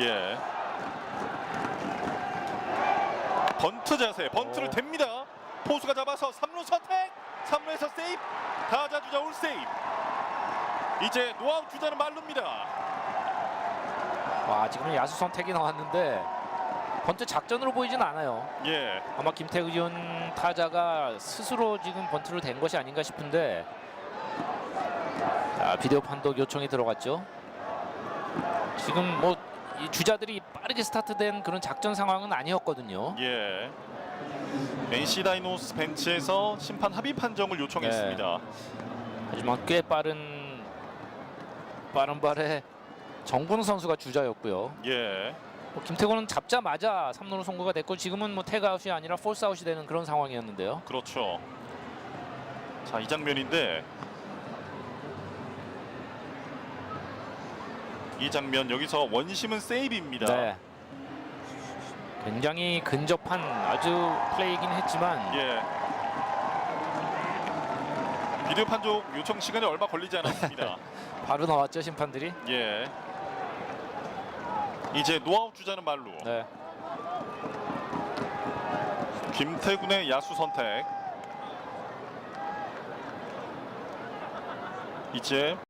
예. 번트 자세, 번트를 오. 댑니다. 포수가 잡아서 3루 선택, 3루에서 세이프, 타자 주자 올 세이프. 이제 노아웃 주자는 말루입니다. 와 지금 야수 선택이 나왔는데 번트 작전으로 보이진 않아요. 예, 아마 김태균 타자가 스스로 지금 번트를 댄 것이 아닌가 싶은데 자, 비디오 판독 요청이 들어갔죠. 지금 뭐 이 주자들이 빠르게 스타트된 그런 작전 상황은 아니었거든요. 예. NC 다이노스 벤치에서 심판 합의 판정을 요청했습니다. 하지만 꽤 빠른 빠른 발에 정근우 선수가 주자였고요. 예. 뭐 김태곤은 잡자마자 3루로 송구가 됐고 지금은 뭐 태그아웃이 아니라 폴스아웃이 되는 그런 상황이었는데요. 그렇죠. 자, 이 장면인데 이 장면 여기서 원심은 세이브입니다. 네. 굉장히 근접한 아주 플레이이긴 했지만 예. 비디오 판독 요청 시간이 얼마 걸리지 않았습니다. 바로 나왔죠 심판들이. 예. 이제 노아웃 주자는 말로 네. 김태군의 야수 선택. 이제